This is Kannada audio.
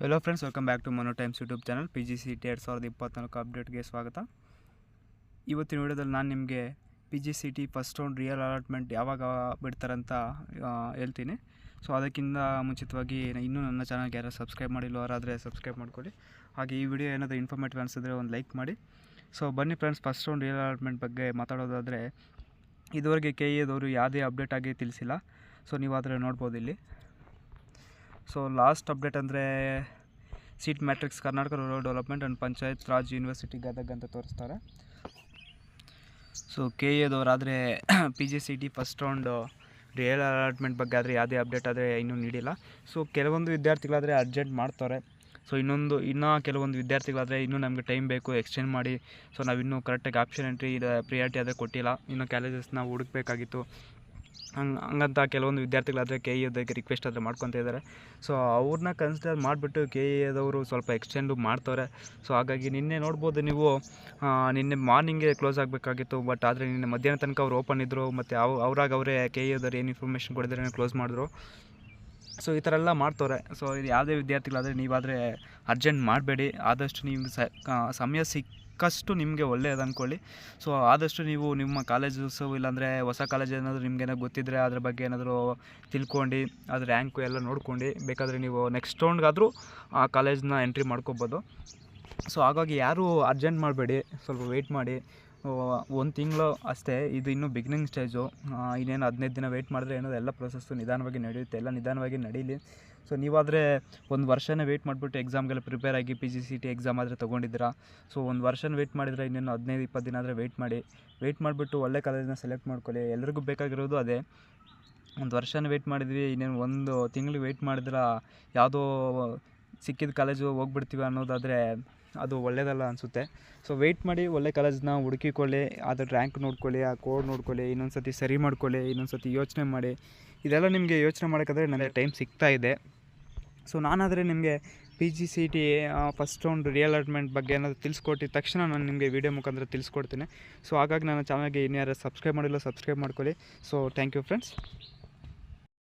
Hello friends welcome back to Mano Times YouTube channel P G C T ಎರಡು ಸಾವಿರದ ಇಪ್ಪತ್ತ್ನಾಲ್ಕು ಅಪ್ಡೇಟ್ಗೆ ಸ್ವಾಗತ. ಇವತ್ತಿನ ವಿಡಿಯೋದಲ್ಲಿ ನಾನು ನಿಮಗೆ P G C T first round reallotment ಯಾವಾಗ ಬಿಡ್ತಾರಂತ ಅಂತ ಹೇಳ್ತೀನಿ. ಸೊ ಅದಕ್ಕಿಂತ ಮುಂಚಿತವಾಗಿ ಇನ್ನೂ ನನ್ನ ಚಾನಲ್ಗೆ ಯಾರು ಸಬ್ಸ್ಕ್ರೈಬ್ ಮಾಡಿಲ್ಲ ಸಬ್ಸ್ಕ್ರೈಬ್ ಮಾಡ್ಕೊಳ್ಳಿ. ಹಾಗೆ ಈ ವಿಡಿಯೋ ಏನಾದರೂ ಇನ್ಫಾರ್ಮೇಟಿವ್ ಅನಿಸಿದ್ರೆ ಒಂದು ಲೈಕ್ ಮಾಡಿ. ಸೊ ಬನ್ನಿ friends first round real allotment ಬಗ್ಗೆ ಮಾತಾಡೋದಾದರೆ, ಇದುವರೆಗೆ ಕೆ ಎದವರು ಯಾವುದೇ ಅಪ್ಡೇಟ್ ಆಗಿ ತಿಳಿಸಿಲ್ಲ. ಸೊ ನೀವು ಆದರೆ ನೋಡ್ಬೋದು ಇಲ್ಲಿ ಸೊ ಲಾಸ್ಟ್ ಅಪ್ಡೇಟ್ ಅಂದರೆ seat matrix Karnataka Rural Development and Panchayat Raj University Gadag ಅಂತ ತೋರಿಸ್ತಾರೆ. So K ಎದವರಾದರೆ P G C T first round reallotment ಬಗ್ಗೆ ಆದರೆ ಯಾವುದೇ ಅಪ್ಡೇಟ್ ಆದರೆ ಇನ್ನೂ ನೀಡಿಲ್ಲ. ಸೊ ಕೆಲವೊಂದು ವಿದ್ಯಾರ್ಥಿಗಳಾದರೆ ಅರ್ಜೆಂಟ್ ಮಾಡ್ತಾರೆ. ಸೊ ಇನ್ನೊಂದು, ಇನ್ನೂ ಕೆಲವೊಂದು ವಿದ್ಯಾರ್ಥಿಗಳಾದರೆ ಇನ್ನೂ ನಮಗೆ ಟೈಮ್ ಬೇಕು ಎಕ್ಸ್ಚೇಂಜ್ ಮಾಡಿ. ಸೊ ನಾವಿನ್ನೂ ಕರೆಕ್ಟಾಗಿ ಆಪ್ಷನ್ ಎಂಟ್ರಿ ಪ್ರಿಯಾರಿಟಿ ಆದರೆ ಕೊಟ್ಟಿಲ್ಲ. ಇನ್ನು ಕ್ಯಾಲೇಜಸ್ನ ಹುಡುಕಬೇಕಾಗಿತ್ತು. ಹಂಗೆ ಹಂಗಂತ ಕೆಲವೊಂದು ವಿದ್ಯಾರ್ಥಿಗಳಾದರೆ ಕೆ ಇದಕ್ಕೆ ರಿಕ್ವೆಸ್ಟ್ ಆದರೆ ಮಾಡ್ಕೊತ ಇದ್ದಾರೆ. ಸೊ ಅವ್ರನ್ನ ಕನ್ಸಿಡರ್ ಮಾಡಿಬಿಟ್ಟು ಕೆ ಎದವರು ಸ್ವಲ್ಪ ಎಕ್ಸ್ಟೆಂಡು ಮಾಡ್ತವ್ರೆ. ಸೊ ಹಾಗಾಗಿ ನಿನ್ನೆ ನೋಡ್ಬೋದು ನೀವು ನಿನ್ನೆ ಮಾರ್ನಿಂಗೆ ಕ್ಲೋಸ್ ಆಗಬೇಕಾಗಿತ್ತು. ಬಟ್ ಆದರೆ ನಿನ್ನೆ ಮಧ್ಯಾಹ್ನ ತನಕ ಅವ್ರು ಓಪನ್ ಇದ್ದರು ಮತ್ತು ಅವ್ ಅವ್ರಾಗ ಅವರೇ ಕೆ ಎದವ್ರು ಏನು ಇನ್ಫಾರ್ಮೇಷನ್ ಕೊಡಿದ್ರೆ ಕ್ಲೋಸ್ ಮಾಡಿದ್ರು. ಸೊ ಈ ಥರ ಎಲ್ಲ ಮಾಡ್ತವ್ರೆ. ಸೊ ಇದು ಯಾವುದೇ ವಿದ್ಯಾರ್ಥಿಗಳಾದರೆ ನೀವಾದರೆ ಅರ್ಜೆಂಟ್ ಮಾಡಬೇಡಿ. ಆದಷ್ಟು ನೀವು ಸಮಯ ಆ, ಸಮಯ ಸಿಕ್ಕಷ್ಟು ನಿಮಗೆ ಒಳ್ಳೆಯದು ಅಂದ್ಕೊಳ್ಳಿ ಸೊ ಆದಷ್ಟು ನೀವು ನಿಮ್ಮ ಕಾಲೇಜಸ್ಸು ಇಲ್ಲಾಂದರೆ ಹೊಸ ಕಾಲೇಜ್ ಏನಾದರೂ ನಿಮ್ಗೇನೋ ಗೊತ್ತಿದ್ದರೆ ಅದ್ರ ಬಗ್ಗೆ ಏನಾದರೂ ತಿಳ್ಕೊಂಡು, ಅದ್ರ ರ್ಯಾಂಕು ಎಲ್ಲ ನೋಡ್ಕೊಂಡು ಬೇಕಾದರೆ ನೀವು ನೆಕ್ಸ್ಟ್ ರೌಂಡ್ಗಾದರೂ ಆ ಕಾಲೇಜನ್ನ ಎಂಟ್ರಿ ಮಾಡ್ಕೋಬೋದು. ಸೊ ಹಾಗಾಗಿ ಯಾರೂ ಅರ್ಜೆಂಟ್ ಮಾಡಬೇಡಿ. ಸ್ವಲ್ಪ ವೆಯ್ಟ್ ಮಾಡಿ. ಒಂದು ತಿಂಗಳು ಅಷ್ಟೇ, ಇದು ಇನ್ನೂ ಬಿಗಿನಿಂಗ್ ಸ್ಟೇಜು ಇನ್ನೇನು ಹದಿನೈದು ದಿನ ವೆಯ್ಟ್ ಮಾಡಿದ್ರೆ ಏನೋ ಎಲ್ಲ ಪ್ರೊಸೆಸ್ಸು ನಿಧಾನವಾಗಿ ನಡೆಯುತ್ತೆ, ಎಲ್ಲ ನಿಧಾನವಾಗಿ ನಡೀಲಿ. ಸೊ ನೀವಾದರೆ ಒಂದು ವರ್ಷನೇ ವೆಯ್ಟ್ ಮಾಡಿಬಿಟ್ಟು ಎಕ್ಸಾಮ್ಗೆಲ್ಲ ಪ್ರಿಪೇರ್ ಆಗಿ P G C T exam ಆದರೆ ತೊಗೊಂಡಿದ್ದೀರಾ? ಸೊ ಒಂದು ವರ್ಷನ ವೆಯ್ಟ್ ಮಾಡಿದರೆ ಇನ್ನೇನು ಹದಿನೈದು ಇಪ್ಪತ್ತು ದಿನ ಆದರೆ ವೆಯ್ಟ್ ಮಾಡಿ. ವೆಯ್ಟ್ ಮಾಡಿಬಿಟ್ಟು ಒಳ್ಳೆ ಕಾಲೇಜನ್ನ ಸೆಲೆಕ್ಟ್ ಮಾಡ್ಕೊಳ್ಳಿ. ಎಲ್ರಿಗೂ ಬೇಕಾಗಿರೋದು ಅದೇ. ಒಂದು ವರ್ಷನ ವೆಯ್ಟ್ ಮಾಡಿದ್ವಿ, ಇನ್ನೇನು ಒಂದು ತಿಂಗಳಿಗೆ ವೆಯ್ಟ್ ಮಾಡಿದ್ರೆ? ಯಾವುದೋ ಸಿಕ್ಕಿದ ಕಾಲೇಜು ಹೋಗ್ಬಿಡ್ತೀವಿ ಅನ್ನೋದಾದರೆ ಅದು ಒಳ್ಳೆಯದಲ್ಲ ಅನಿಸುತ್ತೆ. ಸೊ ವೆಯ್ಟ್ ಮಾಡಿ ಒಳ್ಳೆ ಕಾಲೇಜ್ನ ಹುಡುಕಿಕೊಳ್ಳಿ ಅದ್ರ ರ್ಯಾಂಕ್ ನೋಡ್ಕೊಳ್ಳಿ ಆ ಕೋಡ್ ನೋಡ್ಕೊಳ್ಳಿ ಇನ್ನೊಂದು ಸತಿ ಸರಿ ಮಾಡ್ಕೊಳ್ಳಿ ಇನ್ನೊಂದು ಸತಿ ಯೋಚನೆ ಮಾಡಿ. ಇದೆಲ್ಲ ನಿಮಗೆ ಯೋಚನೆ ಮಾಡೋಕ್ಕಾದ್ರೆ ನನಗೆ ಟೈಮ್ ಸಿಗ್ತಾ ಇದೆ. ಸೊ ನಾನಾದರೆ ನಿಮಗೆ P G C T first round reallotment ಬಗ್ಗೆ ಏನಾದರೂ ತಿಳಿಸ್ಕೊಟ್ಟಿದ ತಕ್ಷಣ ನಾನು ನಿಮಗೆ ವೀಡಿಯೋ ಮುಖಾಂತರ ತಿಳಿಸ್ಕೊಡ್ತೀನಿ. ಸೊ ಹಾಗಾಗಿ ನನ್ನ ಚಾನಲ್ಗೆ ಇನ್ಯಾರು ಸಬ್ಸ್ಕ್ರೈಬ್ ಮಾಡಿಲ್ಲ ಸಬ್ಸ್ಕ್ರೈಬ್ ಮಾಡ್ಕೊಳ್ಳಿ. So thank you friends